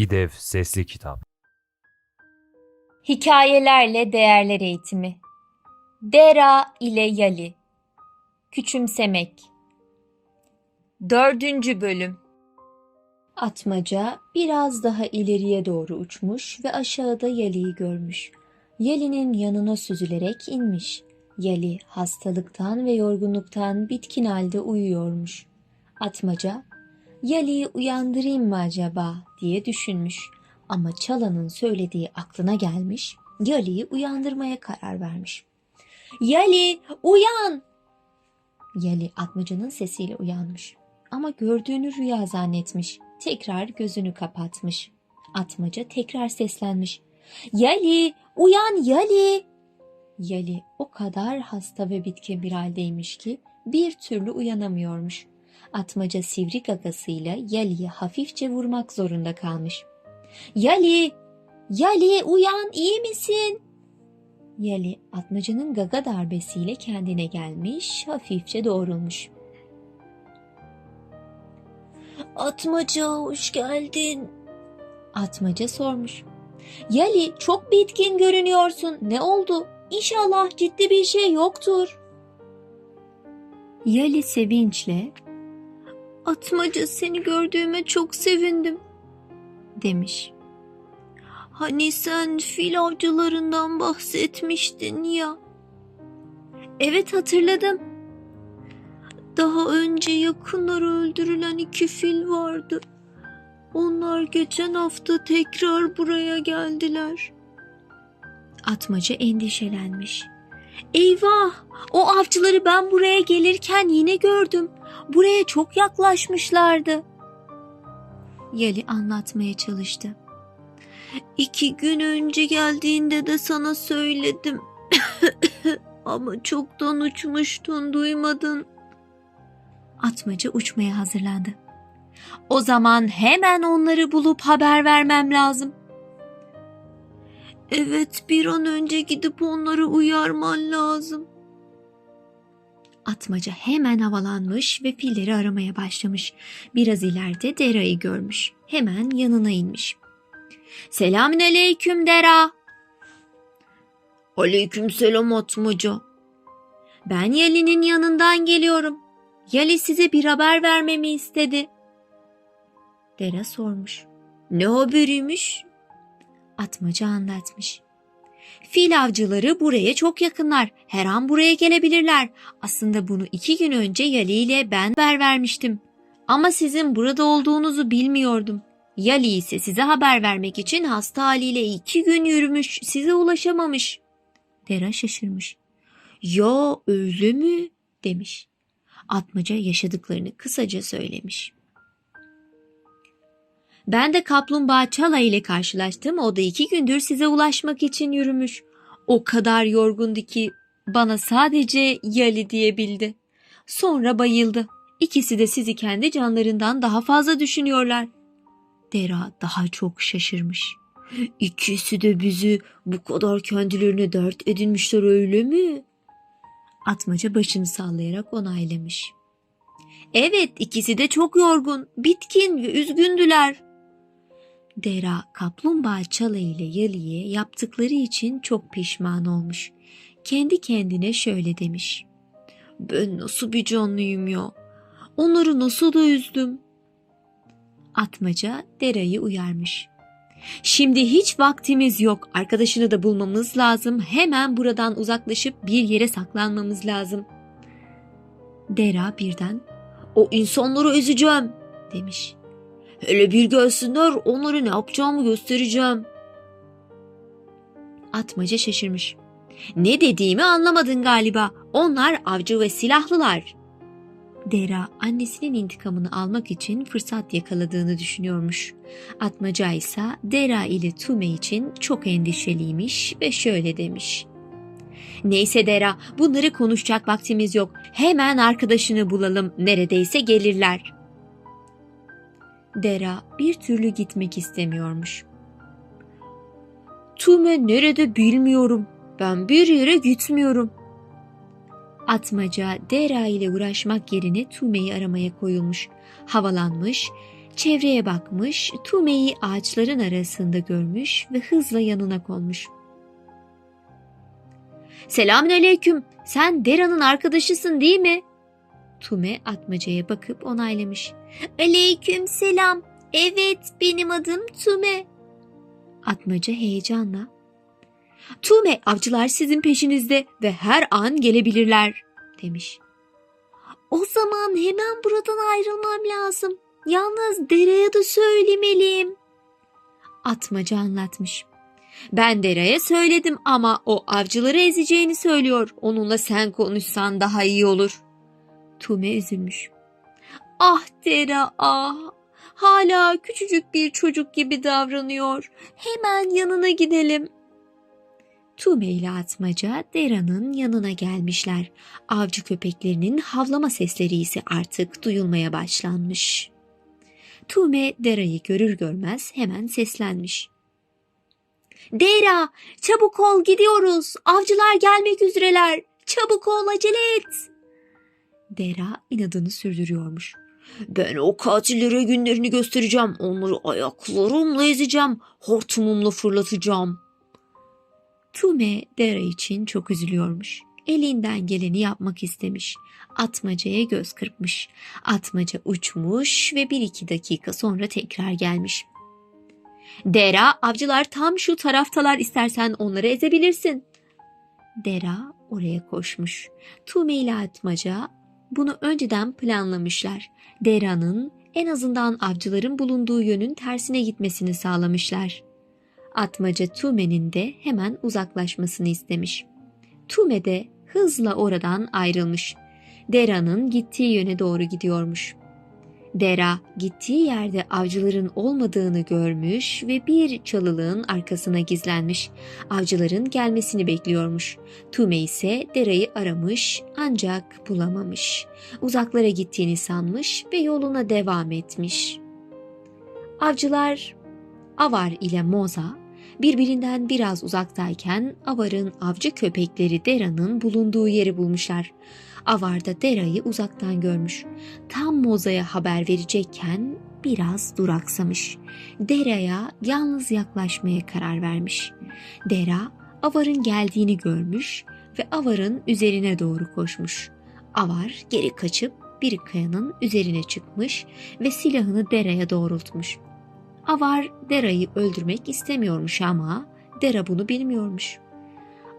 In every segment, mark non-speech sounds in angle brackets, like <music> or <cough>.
İDEV Sesli Kitap Hikayelerle Değerler Eğitimi Dera ile Yali Küçümsemek Dördüncü Bölüm Atmaca biraz daha ileriye doğru uçmuş ve aşağıda Yali'yi görmüş. Yali'nin yanına süzülerek inmiş. Yali hastalıktan ve yorgunluktan bitkin halde uyuyormuş. Atmaca, Yali'yi uyandırayım mı acaba diye düşünmüş. Ama Çalan'ın söylediği aklına gelmiş, Yali'yi uyandırmaya karar vermiş. Yali, uyan! Yali Atmaca'nın sesiyle uyanmış. Ama gördüğünü rüya zannetmiş. Tekrar gözünü kapatmış. Atmaca tekrar seslenmiş. Yali, uyan Yali! Yali o kadar hasta ve bitkin bir haldeymiş ki bir türlü uyanamıyormuş. Atmaca sivri gagasıyla Yali'yi hafifçe vurmak zorunda kalmış. Yali! Yali uyan iyi misin? Yali atmacının gaga darbesiyle kendine gelmiş, hafifçe doğrulmuş. Atmaca hoş geldin. Atmaca sormuş. Yali çok bitkin görünüyorsun. Ne oldu? İnşallah ciddi bir şey yoktur. Yali sevinçle Atmaca seni gördüğüme çok sevindim demiş. Hani sen fil avcılarından bahsetmiştin ya. Evet hatırladım. Daha önce yakınları öldürülen iki fil vardı. Onlar geçen hafta tekrar buraya geldiler. Atmaca endişelenmiş. Eyvah! O avcıları ben buraya gelirken yine gördüm. Buraya çok yaklaşmışlardı. Yali anlatmaya çalıştı. İki gün önce geldiğinde de sana söyledim. <coughs> Ama çoktan uçmuştun duymadın. Atmaca uçmaya hazırlandı. O zaman hemen onları bulup haber vermem lazım. Evet bir an önce gidip onları uyarman lazım. Atmaca hemen havalanmış ve filleri aramaya başlamış. Biraz ileride Dera'yı görmüş. Hemen yanına inmiş. Selamünaleyküm Dera. Aleyküm selam Atmaca. Ben Yali'nin yanından geliyorum. Yali size bir haber vermemi istedi. Dera sormuş. Ne haberiymiş? Atmaca anlatmış. Fil avcıları buraya çok yakınlar. Her an buraya gelebilirler. Aslında bunu iki gün önce Yali ile ben haber vermiştim. Ama sizin burada olduğunuzu bilmiyordum. Yali ise size haber vermek için hasta haliyle iki gün yürümüş, size ulaşamamış. Dera şaşırmış. Ya öyle mi? demiş. Atmaca yaşadıklarını kısaca söylemiş. Ben de kaplumbağa Çala ile karşılaştım. O da iki gündür size ulaşmak için yürümüş. O kadar yorgundu ki bana sadece Yali diyebildi. Sonra bayıldı. İkisi de sizi kendi canlarından daha fazla düşünüyorlar. Dera daha çok şaşırmış. İkisi de bizi bu kadar kendilerine dert edinmişler öyle mi? Atmaca başını sallayarak onaylamış. Evet ikisi de çok yorgun, bitkin ve üzgündüler. Dera kaplumbağa Çala ile Yali'ye yaptıkları için çok pişman olmuş. Kendi kendine şöyle demiş. Ben nasıl bir canlıyım ya? Onları nasıl da üzdüm? Atmaca Dera'yı uyarmış. Şimdi hiç vaktimiz yok. Arkadaşını da bulmamız lazım. Hemen buradan uzaklaşıp bir yere saklanmamız lazım. Dera birden o insanları ezeceğim demiş. Hele bir gelsinler onlara ne yapacağımı göstereceğim. Atmaca şaşırmış. Ne dediğimi anlamadın galiba. Onlar avcı ve silahlılar. Dera annesinin intikamını almak için fırsat yakaladığını düşünüyormuş. Atmaca ise Dera ile Tume için çok endişeliymiş ve şöyle demiş. Neyse Dera bunları konuşacak vaktimiz yok. Hemen arkadaşını bulalım neredeyse gelirler. Dera bir türlü gitmek istemiyormuş. Tume nerede bilmiyorum. Ben bir yere gitmiyorum. Atmaca Dera ile uğraşmak yerine Tume'yi aramaya koyulmuş. Havalanmış, Çevreye bakmış, Tume'yi ağaçların arasında görmüş ve hızla yanına konmuş. Selamünaleyküm. Sen Dera'nın arkadaşısın değil mi? Tume Atmaca'ya bakıp onaylamış. Aleyküm selam. Evet benim adım Tume. Atmaca heyecanla. Tume avcılar sizin peşinizde ve her an gelebilirler demiş. O zaman hemen buradan ayrılmam lazım. Yalnız Dera'ya da söylemeliyim. Atmaca anlatmış. Ben Dera'ya söyledim ama o avcıları ezeceğini söylüyor. Onunla sen konuşsan daha iyi olur. Tume üzülmüş. Ah Dera ah. Hala küçücük bir çocuk gibi davranıyor. Hemen yanına gidelim. Tume ile Atmaca Dera'nın yanına gelmişler. Avcı köpeklerinin havlama sesleri ise artık duyulmaya başlanmış. Tume Dera'yı görür görmez hemen seslenmiş. Dera, çabuk ol gidiyoruz. Avcılar gelmek üzereler. Çabuk ol acele et. Dera inadını sürdürüyormuş. Ben o katillere günlerini göstereceğim. Onları ayaklarımla ezeceğim. Hortumumla fırlatacağım. Tume Dera için çok üzülüyormuş. Elinden geleni yapmak istemiş. Atmaca'ya göz kırpmış. Atmaca uçmuş ve bir iki dakika sonra tekrar gelmiş. Dera, avcılar tam şu taraftalar istersen onları ezebilirsin. Dera oraya koşmuş. Tume ile Atmaca bunu önceden planlamışlar. Dera'nın en azından avcıların bulunduğu yönün tersine gitmesini sağlamışlar. Atmaca Tume'nin de hemen uzaklaşmasını istemiş. Tume de hızla oradan ayrılmış. Dera'nın gittiği yöne doğru gidiyormuş. Dera gittiği yerde avcıların olmadığını görmüş ve bir çalılığın arkasına gizlenmiş. Avcıların gelmesini bekliyormuş. Tume ise Dera'yı aramış ancak bulamamış. Uzaklara gittiğini sanmış ve yoluna devam etmiş. Avcılar Avar ile Moza birbirinden biraz uzaktayken Avar'ın avcı köpekleri Dera'nın bulunduğu yeri bulmuşlar. Avar da Dera'yı uzaktan görmüş. Tam Moza'ya haber verecekken biraz duraksamış. Dera'ya yalnız yaklaşmaya karar vermiş. Dera Avar'ın geldiğini görmüş ve Avar'ın üzerine doğru koşmuş. Avar geri kaçıp bir kayanın üzerine çıkmış ve silahını Dera'ya doğrultmuş. Avar Dera'yı öldürmek istemiyormuş ama Dera bunu bilmiyormuş.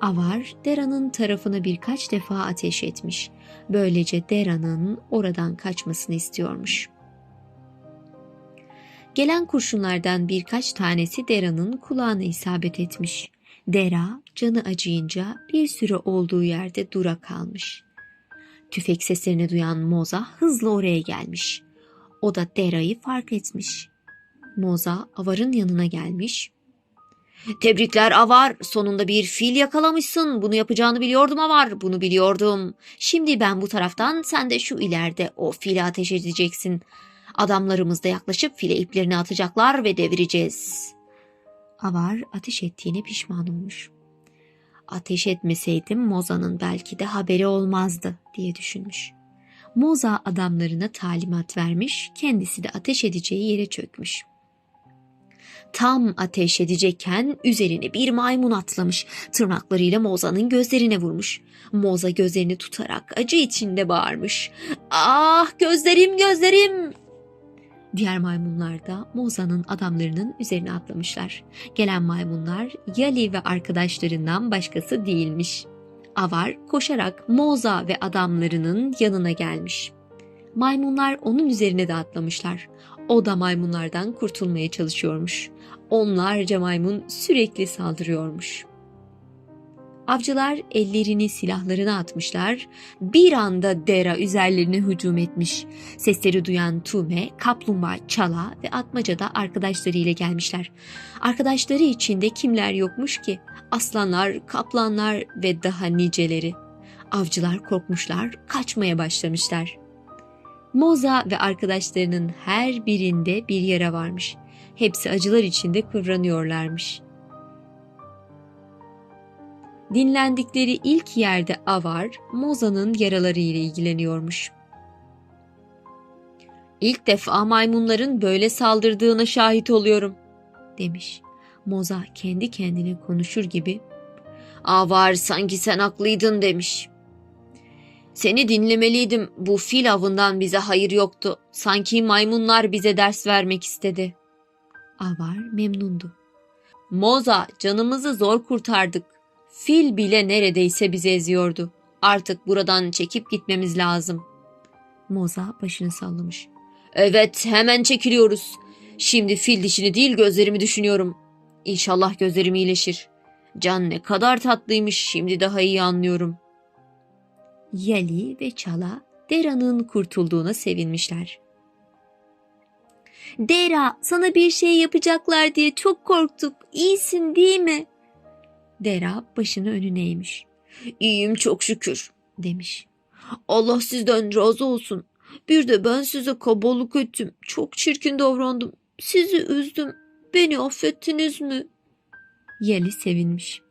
Avar Dera'nın tarafına birkaç defa ateş etmiş. Böylece Dera'nın oradan kaçmasını istiyormuş. Gelen kurşunlardan birkaç tanesi Dera'nın kulağına isabet etmiş. Dera canı acıyınca bir süre olduğu yerde dura kalmış. Tüfek seslerini duyan Moza hızla oraya gelmiş. O da Dera'yı fark etmiş. Moza Avar'ın yanına gelmiş. Tebrikler Avar. Sonunda bir fil yakalamışsın. Bunu yapacağını biliyordum Avar. Bunu biliyordum. Şimdi ben bu taraftan sen de şu ileride o fili ateş edeceksin. Adamlarımız da yaklaşıp file iplerini atacaklar ve devireceğiz. Avar ateş ettiğine pişman olmuş. Ateş etmeseydim Moza'nın belki de haberi olmazdı diye düşünmüş. Moza adamlarına talimat vermiş, kendisi de ateş edeceği yere çökmüş. Tam ateş edecekken üzerine bir maymun atlamış. Tırnaklarıyla Moza'nın gözlerine vurmuş. Moza gözlerini tutarak acı içinde bağırmış. Ah gözlerim gözlerim! Diğer maymunlar da Moza'nın adamlarının üzerine atlamışlar. Gelen maymunlar Yali ve arkadaşlarından başkası değilmiş. Avar koşarak Moza ve adamlarının yanına gelmiş. Maymunlar onun üzerine de atlamışlar. O da maymunlardan kurtulmaya çalışıyormuş. Onlarca maymun sürekli saldırıyormuş. Avcılar ellerini silahlarına atmışlar. Bir anda Dera üzerlerine hücum etmiş. Sesleri duyan Tume, Kaplumbağa, Çala ve Atmaca da arkadaşlarıyla gelmişler. Arkadaşları içinde kimler yokmuş ki? Aslanlar, kaplanlar ve daha niceleri. Avcılar korkmuşlar, kaçmaya başlamışlar. Moza ve arkadaşlarının her birinde bir yara varmış. Hepsi acılar içinde kıvranıyorlarmış. Dinlendikleri ilk yerde Avar, Moza'nın yaraları ile ilgileniyormuş. İlk defa maymunların böyle saldırdığına şahit oluyorum, demiş. Moza kendi kendine konuşur gibi, Avar sanki sen haklıydın demiş. Seni dinlemeliydim. Bu fil avından bize hayır yoktu. Sanki maymunlar bize ders vermek istedi. Avar memnundu. Moza canımızı zor kurtardık. Fil bile neredeyse bizi eziyordu. Artık buradan çekip gitmemiz lazım. Moza başını sallamış. Evet hemen çekiliyoruz. Şimdi fil dişini değil gözlerimi düşünüyorum. İnşallah gözlerim iyileşir. Can ne kadar tatlıymış şimdi daha iyi anlıyorum. Yali ve Çala Dera'nın kurtulduğuna sevinmişler. Dera sana bir şey yapacaklar diye çok korktuk. İyisin değil mi? Dera başını önüne eğmiş. İyiyim çok şükür demiş. Allah sizden razı olsun. Bir de ben size kabalık ettim. Çok çirkin davrandım. Sizi üzdüm. Beni affettiniz mi? Yeli sevinmiş.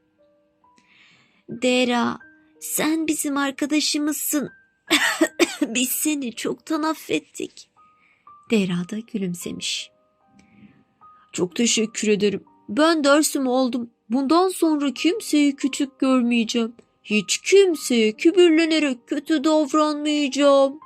Dera, sen bizim arkadaşımızsın. <coughs> Biz seni çoktan affettik. Dera da gülümsemiş. Çok teşekkür ederim. Ben dersim oldum. Bundan sonra kimseyi küçük görmeyeceğim. Hiç kimseye kibirlenerek kötü davranmayacağım.